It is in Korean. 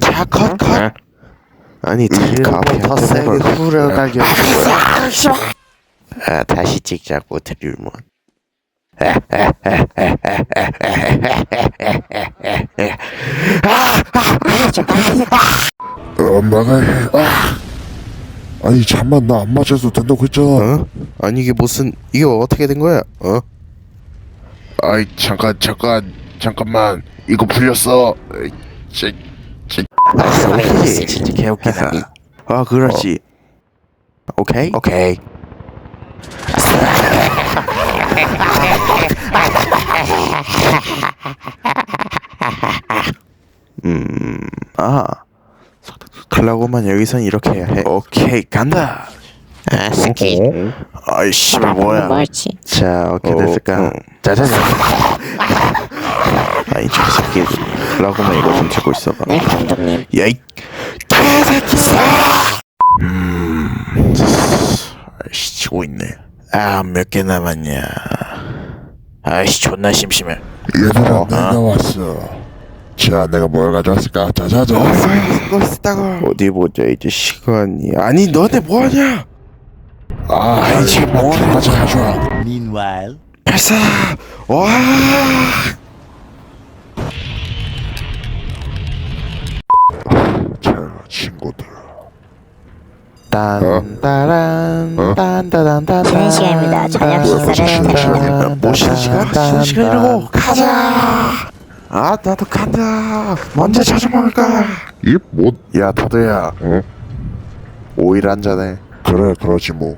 자, 컷, 컷. 아니, 더 세게 후려가게 아, 다시 찍자고, 드릴몬. 엄마가 해. 아. 아니 잠만 나 안 맞아도 된다고 했잖아. 어? 아니, 이게 무슨, 이게 어떻게 된 거야? 어? 아이 잠깐 잠깐 잠깐만 이거 풀렸어. 에이, 아, 진짜 개웃기다. 아, 그렇지. 오케이? 오케이. 음, 아. 클라고만 여기선 이렇게 해야 해. 오케이, 간다. 아, 스키. 아이, 씨발, 뭐야. 자, 어떻게 어, 됐을까? 어. 짜자자. 아니, 저 새끼. 클 라고만 이거 좀 찾고 있어봐. 네, 감독님. 야이 개새끼 음 아이씨 치고 있네 아 몇 개 남았냐 아이씨 존나 심심해 얘들아 내가 왔어. 자 내가 뭘 가져왔을까? 자자자. 쓰고 있다고 어디 보자 이제 시간이 아니 너네 뭐하냐 아 아니 지금 뭐하냐? 가져 가져. 발사 와 어? 딴따란딴 쉬는 시간입니다. 저녁 식사를 드립니다. 뭐 쉬는 시간? 쉬는 시간이라고 가자 아 나도 간다 먼저 자주 먹을까 이뭐 야 다도야 어? 오일 한 잔해 그래 그러지 뭐.